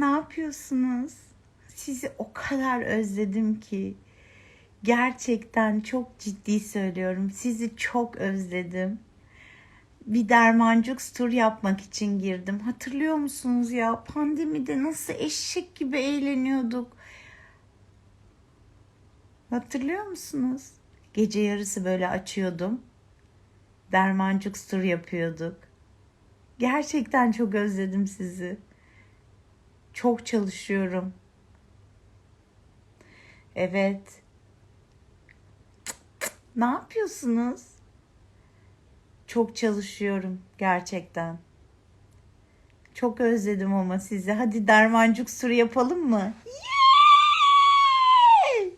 Ne yapıyorsunuz? Sizi o kadar özledim ki. Gerçekten çok ciddi söylüyorum. Sizi çok özledim. Bir dermancuk tur yapmak için girdim. Hatırlıyor musunuz ya? Pandemide nasıl eşek gibi eğleniyorduk. Hatırlıyor musunuz? Gece yarısı böyle açıyordum. Dermancuk tur yapıyorduk. Gerçekten çok özledim sizi. Çok çalışıyorum. Evet. Ne yapıyorsunuz? Çok çalışıyorum gerçekten. Çok özledim ama sizi. Hadi dermancuk suru yapalım mı? Yay!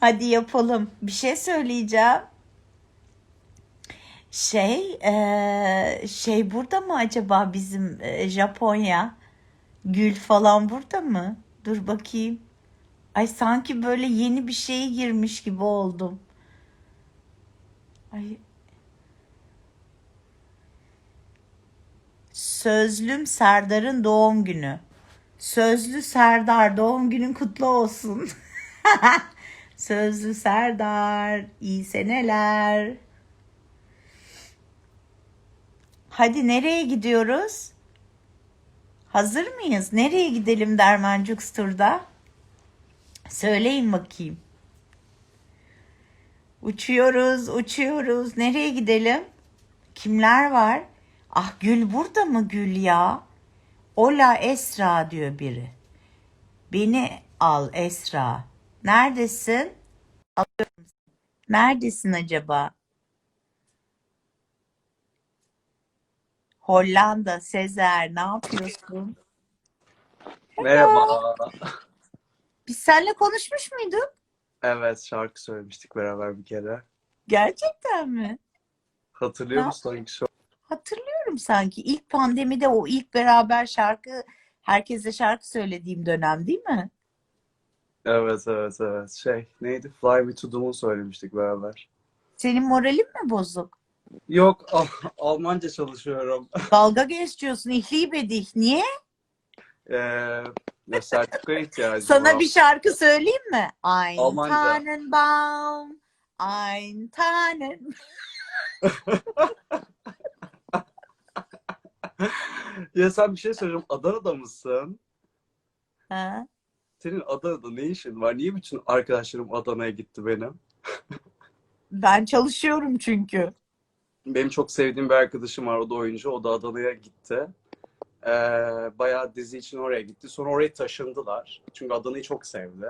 Hadi yapalım. Bir şey söyleyeceğim. Şey, şey burada mı acaba bizim Japonya? Gül falan burada mı? Dur bakayım. Ay sanki böyle yeni bir şeye girmiş gibi oldum. Ay. Sözlüm Serdar'ın doğum günü. Sözlü Serdar doğum günün kutlu olsun. Sözlü Serdar iyi seneler. Hadi nereye gidiyoruz? Hazır mıyız? Nereye gidelim Dermancuk Tur'da? Söyleyin bakayım. Uçuyoruz, uçuyoruz. Nereye gidelim? Kimler var? Ah Gül burada mı Gül ya? Ola Esra diyor biri. Beni al Esra. Neredesin? Alıyorum. Neredesin acaba? Hollanda, Sezer ne yapıyorsun? Merhaba. Biz seninle konuşmuş muyduk? Evet şarkı söylemiştik beraber bir kere. Gerçekten mi? Hatırlıyor Ha? musun hangi şarkı? Hatırlıyorum sanki. İlk pandemide o ilk beraber şarkı, herkese şarkı söylediğim dönem değil mi? Evet evet evet. Şey neydi? Fly Me to the Moon söylemiştik beraber. Senin moralin mi bozuk? Yok Al- Almanca çalışıyorum. Dalga geçiyorsun. İhli bedih. Niye? Ee, sertifika ihtiyacım Sana var. bir şarkı söyleyeyim mi? Ein Almanca. Tannenbaum, ein Tannen. Ya sen bir şey söyleyeceğim. Adana'da mısın? Ha? Senin Adana'da ne işin var? Niye bütün arkadaşlarım Adana'ya gitti benim? Ben çalışıyorum çünkü. Benim çok sevdiğim bir arkadaşım var. O da oyuncu. O da Adana'ya gitti. Ee, bayağı dizi için oraya gitti. Sonra oraya taşındılar. Çünkü Adana'yı çok sevdi.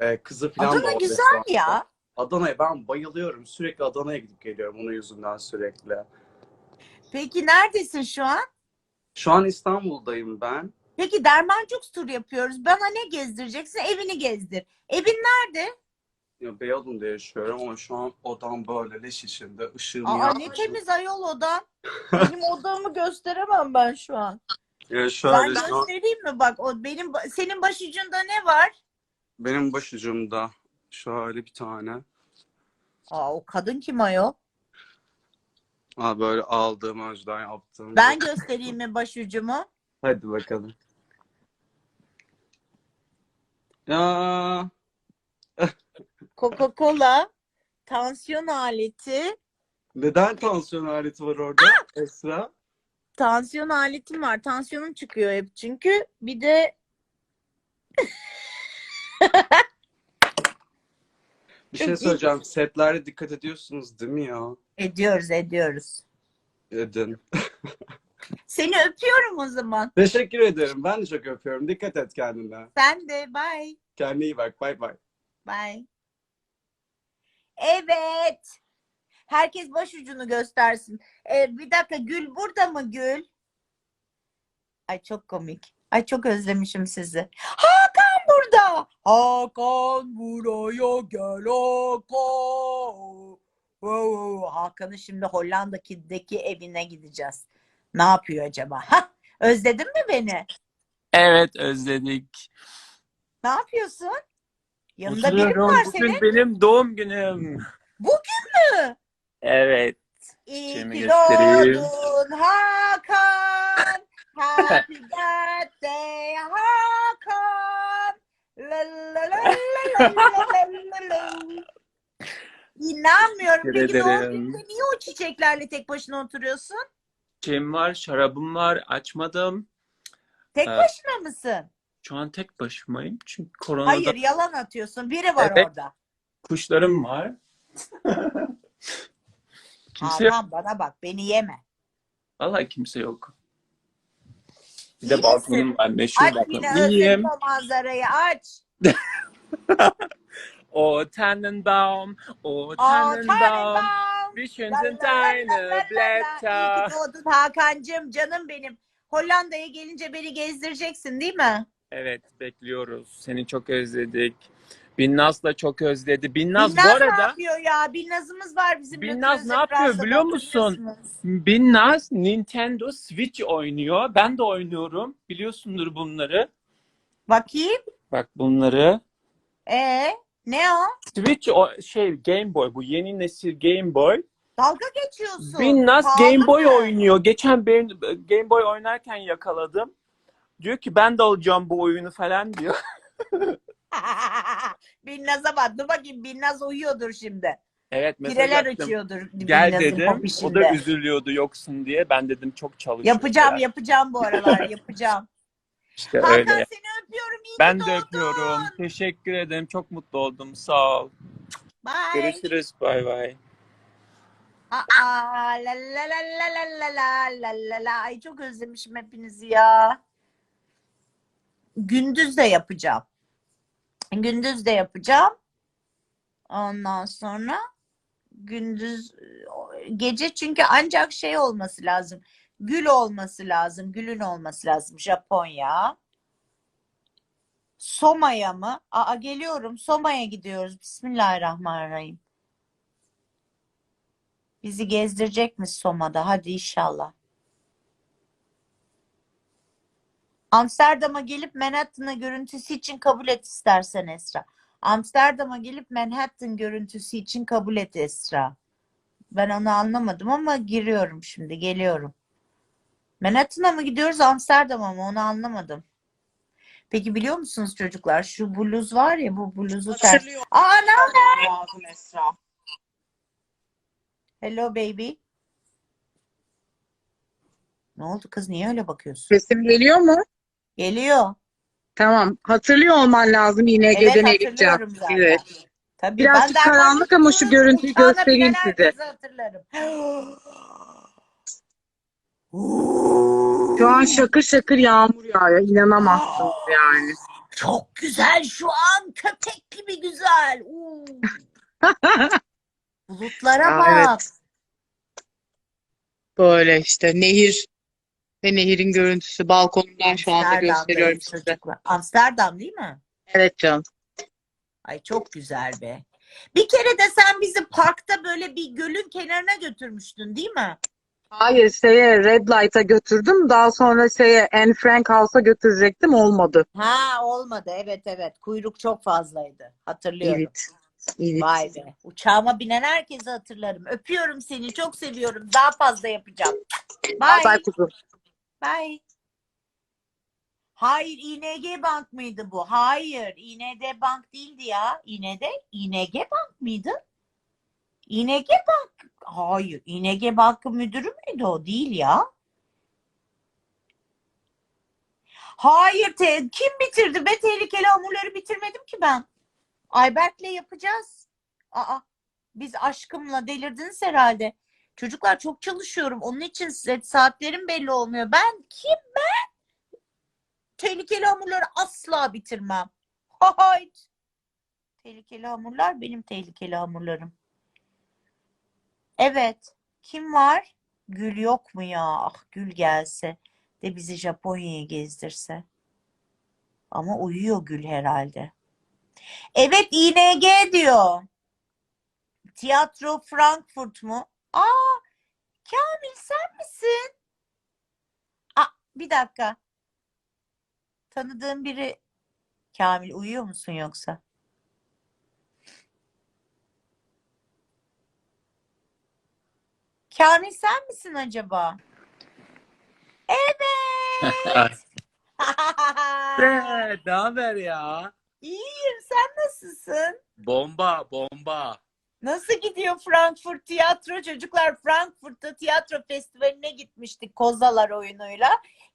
Ee, kızı falan da Adana orada güzel şu anda. ya. Adana'ya ben bayılıyorum. Sürekli Adana'ya gidip geliyorum onun yüzünden sürekli. Peki neredesin şu an? Şu an İstanbul'dayım ben. Peki Dermancuk tur yapıyoruz. Bana ne gezdireceksin? Evini gezdir. Evin nerede? Ya, Beyoğlu'nda yaşıyorum ama şu an odam böyle leş içinde. Işığım Aa ne temiz ayol odan. Benim odamı gösteremem ben şu an. Ya Ben şöyle şu an göstereyim mi bak o benim senin başucunda ne var? benim başucumda şöyle bir tane. Aa o kadın kim ayol? Ha böyle aldığım önceden yaptığım. Ben göstereyim mi başucumu? Hadi bakalım. Ya Coca-Cola, tansiyon aleti. neden tansiyon aleti var orada Esra? Tansiyon aletim var. Tansiyonum çıkıyor hep çünkü. Bir de Bir şey söyleyeceğim. Setlerde dikkat ediyorsunuz değil mi ya? ediyoruz ediyoruz. Edin. Seni öpüyorum o zaman. Teşekkür ederim. Ben de çok öpüyorum. Dikkat et kendine. Sen de bye. Kendine iyi bak. Bay bay. Bye. Evet. Herkes başucunu göstersin. Ee, bir dakika Gül burada mı Gül? Ay çok komik. Ay çok özlemişim sizi. Hakan burada. Hakan buraya gel Hakan. Oo, Hakan'ın şimdi Hollanda'daki evine gideceğiz. Ne yapıyor acaba? Hah, özledin mi beni? Evet özledik. Ne yapıyorsun? Yanında biri var Bugün senin? benim doğum günüm. Bugün mü? Evet. İyi Kimi ki göstereyim? doğdun Hakan. Happy birthday Hakan. La la la la la la la la. İnanmıyorum. Teşekkür Peki doğum ederim. gününde niye o çiçeklerle tek başına oturuyorsun? Şeyim var, şarabım var. Açmadım. Tek Evet. başına mısın? Şu an tek başımayım. Çünkü koronada Hayır yalan atıyorsun. Biri var Evet. orada. kuşlarım var. kimse yok. Hakan bana bak beni yeme. Vallahi kimse yok. Bir İyi de misin? balkonum var. Meşhur Aç balkonum. yine özledim İyiyim. o manzarayı aç. O Tannenbaum, o Aa, Tannenbaum. Tannenbaum. La deine la. İyi Blätter. ki doğdun Hakan'cığım canım benim. Hollanda'ya gelince beni gezdireceksin değil mi? Evet, bekliyoruz. Seni çok özledik. Binnaz da çok özledi. Binnaz, Binnaz bu ne arada yapıyor ya? Binnaz'ımız var bizim. Binnaz ne yapıyor biliyor musun? Binnaz Nintendo Switch oynuyor. Ben de oynuyorum. Biliyorsundur bunları. Bakayım. Bak bunları. Ee, ne o? Switch o şey Game Boy bu yeni nesil Game Boy. Dalga geçiyorsun. Binnaz Pahalı Game Boy mı? oynuyor. Geçen ben Game Boy oynarken yakaladım. Diyor ki ben de alacağım bu oyunu falan diyor. Binnaz'a bak. Dur bakayım Binnaz uyuyordur şimdi. Evet mesaj Pireler attım. uçuyordur Gel Binnaz'ın dedim. O popişinde. da üzülüyordu yoksun diye. Ben dedim çok çalışıyor. Yapacağım falan. yapacağım bu aralar yapacağım. İşte Hakan öyle. seni öpüyorum. İyi Ben de doğdun. öpüyorum. Teşekkür ederim. Çok mutlu oldum. Sağ ol. Bye. Görüşürüz. Bay bay. Aa, la la la la la la la la la. Ay çok özlemişim hepinizi ya. Gündüz de yapacağım. Gündüz de yapacağım. Ondan sonra gündüz gece çünkü ancak şey olması lazım. Gül olması lazım. Gülün olması lazım. Japonya. Soma'ya mı? Aa geliyorum. Soma'ya gidiyoruz. Bismillahirrahmanirrahim. Bizi gezdirecek mi Soma'da? Hadi inşallah. Amsterdam'a gelip Manhattan'a görüntüsü için kabul et istersen Esra. Amsterdam'a gelip Manhattan görüntüsü için kabul et Esra. Ben onu anlamadım ama giriyorum şimdi, geliyorum. Manhattan'a mı gidiyoruz, Amsterdam'a mı? Onu anlamadım. Peki biliyor musunuz çocuklar? Şu bluz var ya, bu bluzu ters. Hatırlıyor Aa, ne? lazım Esra. Hello baby. Ne oldu kız? Niye öyle bakıyorsun? Sesim geliyor mu? Geliyor. Tamam. Hatırlıyor olman lazım yine Evet Elif hatırlıyorum zaten. Evet. Tabii Birazcık ben karanlık ama şu görüntüyü uçağına göstereyim size. hatırlarım. Şu an şakır şakır yağmur yağıyor. İnanamazsınız yani. Çok güzel şu an. Köpek gibi güzel. Bulutlara bak. evet. Böyle işte nehir ve nehirin görüntüsü balkonumdan şu anda gösteriyorum size. çocuklar. Amsterdam değil mi? Evet canım. Ay çok güzel be. Bir kere de sen bizi parkta böyle bir gölün kenarına götürmüştün değil mi? Hayır şeye Red Light'a götürdüm. Daha sonra şeye Anne Frank House'a götürecektim. Olmadı. Ha olmadı. Evet evet. Kuyruk çok fazlaydı. Hatırlıyorum. Evet. Evet. Vay be. Uçağıma binen herkesi hatırlarım. Öpüyorum seni. Çok seviyorum. Daha fazla yapacağım. Bay bay Bye. kuzum. Bye. Hayır ING Bank mıydı bu? Hayır. İND Bank değildi ya. İND, ING Bank mıydı? ING Bank. Hayır. ING Bank'ın müdürü müydü o? Değil ya. Hayır. Te kim bitirdi be? Tehlikeli hamurları bitirmedim ki ben. Ayberk'le yapacağız. Aa, biz aşkımla delirdiniz herhalde. Çocuklar çok çalışıyorum. Onun için size saatlerim belli olmuyor. Ben kim ben? Tehlikeli hamurları asla bitirmem. Hayt. Tehlikeli hamurlar benim tehlikeli hamurlarım. Evet. Kim var? Gül yok mu ya? Ah Gül gelse de bizi Japonya'ya gezdirse. Ama uyuyor Gül herhalde. Evet ING diyor. Tiyatro Frankfurt mu? Aa Kamil sen misin? Aa, bir dakika. Tanıdığım biri Kamil uyuyor musun yoksa? Kamil sen misin acaba? Evet. Ne haber ya? İyiyim. Sen nasılsın? Bomba, bomba. Nasıl gidiyor Frankfurt Tiyatro? Çocuklar Frankfurt'ta tiyatro festivaline gitmiştik Kozalar oyunuyla.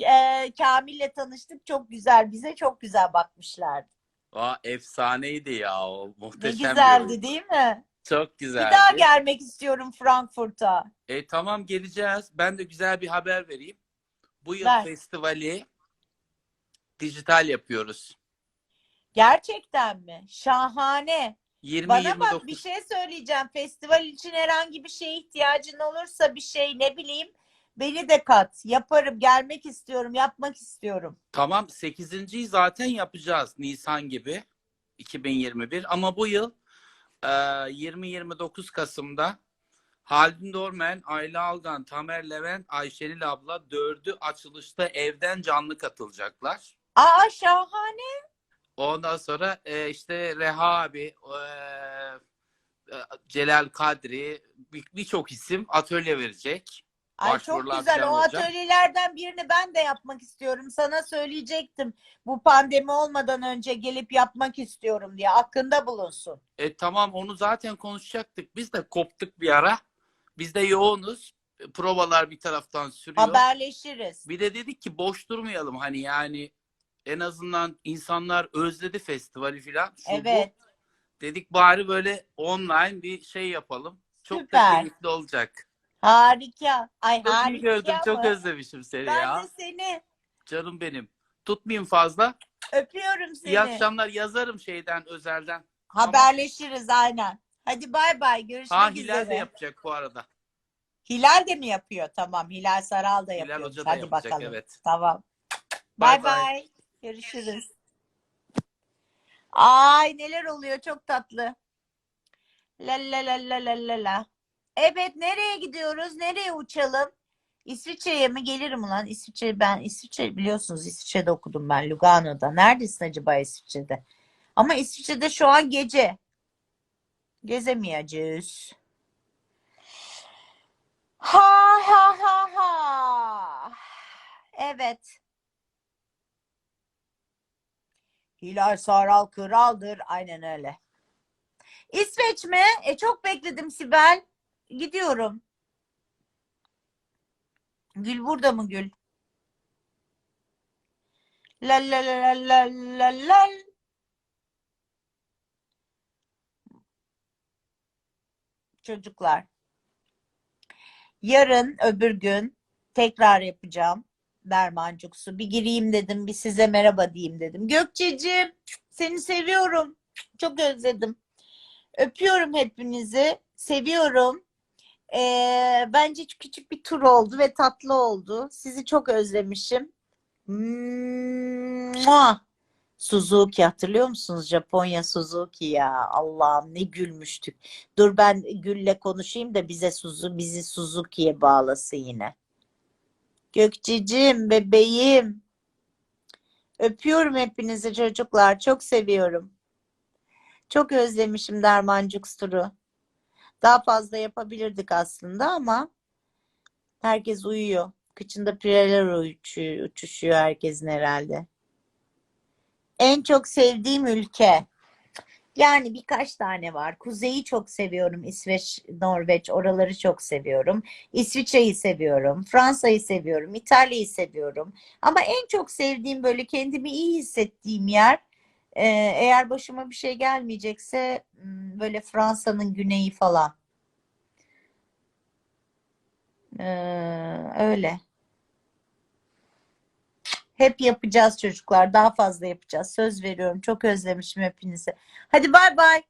Ee, Kamil'le tanıştık. Çok güzel. Bize çok güzel bakmışlardı. Aa, efsaneydi ya o. Ne Muhteşem bir güzeldi oyun. değil mi? Çok Bir güzeldi. daha gelmek istiyorum Frankfurt'a. E, tamam geleceğiz. Ben de güzel bir haber vereyim. Bu yıl Ver. festivali dijital yapıyoruz. Gerçekten mi? Şahane. 20 Bana bak 29 bir şey söyleyeceğim. Festival için herhangi bir şeye ihtiyacın olursa bir şey ne bileyim beni de kat. Yaparım. Gelmek istiyorum. Yapmak istiyorum. Tamam 8.yi zaten yapacağız Nisan gibi 2021 ama bu yıl e, 20-29 Kasım'da Haldun Dormen, Ayla Algan, Tamer Levent, Ayşenil abla dördü açılışta evden canlı katılacaklar. Aa şahane. Ondan sonra e, işte Reha abi, e, e, Celal Kadri bir- birçok isim atölye verecek. Ay çok güzel. O olacak. atölyelerden birini ben de yapmak istiyorum. Sana söyleyecektim. Bu pandemi olmadan önce gelip yapmak istiyorum diye. Aklında bulunsun. E tamam onu zaten konuşacaktık. Biz de koptuk bir ara. Biz de yoğunuz. E, Provalar bir taraftan sürüyor. Haberleşiriz. Bir de dedik ki boş durmayalım hani yani en azından insanlar özledi festivali filan. Şu bu. Evet. Dedik bari böyle online bir şey yapalım. Çok Süper. da keyifli olacak. Harika. Ay Çok harika gördüm. Çok özlemişim seni Ben ya. de seni Canım benim. Tutmayayım fazla. öpüyorum seni. İyi akşamlar yazarım şeyden özelden. Haberleşiriz aynen. Hadi bay bay. Görüşmek Ha Hilal de üzere. yapacak bu arada. Hilal de mi yapıyor? Tamam. Hilal Saral da Hilal yapıyor. Hoca da Hadi yapacak bakalım. evet. Tamam. Bay. bay. Görüşürüz. Ay neler oluyor çok tatlı. La la la la la la la. Evet nereye gidiyoruz? Nereye uçalım? İsviçre'ye mi gelirim ulan? İsviçre ben İsviçre biliyorsunuz İsviçre'de okudum ben Lugano'da. Neredesin acaba İsviçre'de? Ama İsviçre'de şu an gece. Gezemeyeceğiz. Ha ha ha ha. Evet. Hilal Saral kraldır. Aynen öyle. İsveç mi? E çok bekledim Sibel. Gidiyorum. Gül burada mı Gül? La la la la la la la. Çocuklar. Yarın öbür gün tekrar yapacağım. Dermancuksu. Bir gireyim dedim. Bir size merhaba diyeyim dedim. Gökçeciğim seni seviyorum. Çok özledim. Öpüyorum hepinizi. Seviyorum. Ee, bence küçük bir tur oldu ve tatlı oldu. Sizi çok özlemişim. Mua! Suzuki hatırlıyor musunuz? Japonya Suzuki ya. Allah'ım ne gülmüştük. Dur ben Gül'le konuşayım da bize Suzu, bizi Suzuki'ye bağlasın yine. Gökçeciğim, bebeğim. Öpüyorum hepinizi çocuklar. Çok seviyorum. Çok özlemişim Dermancuk turu. Daha fazla yapabilirdik aslında ama herkes uyuyor. Kıçında pireler uçuşuyor herkesin herhalde. En çok sevdiğim ülke. Yani birkaç tane var. Kuzeyi çok seviyorum. İsveç, Norveç oraları çok seviyorum. İsviçre'yi seviyorum. Fransa'yı seviyorum. İtalya'yı seviyorum. Ama en çok sevdiğim böyle kendimi iyi hissettiğim yer e, eğer başıma bir şey gelmeyecekse m, böyle Fransa'nın güneyi falan. Ee, öyle. Hep yapacağız çocuklar. Daha fazla yapacağız. Söz veriyorum. Çok özlemişim hepinizi. Hadi bay bay.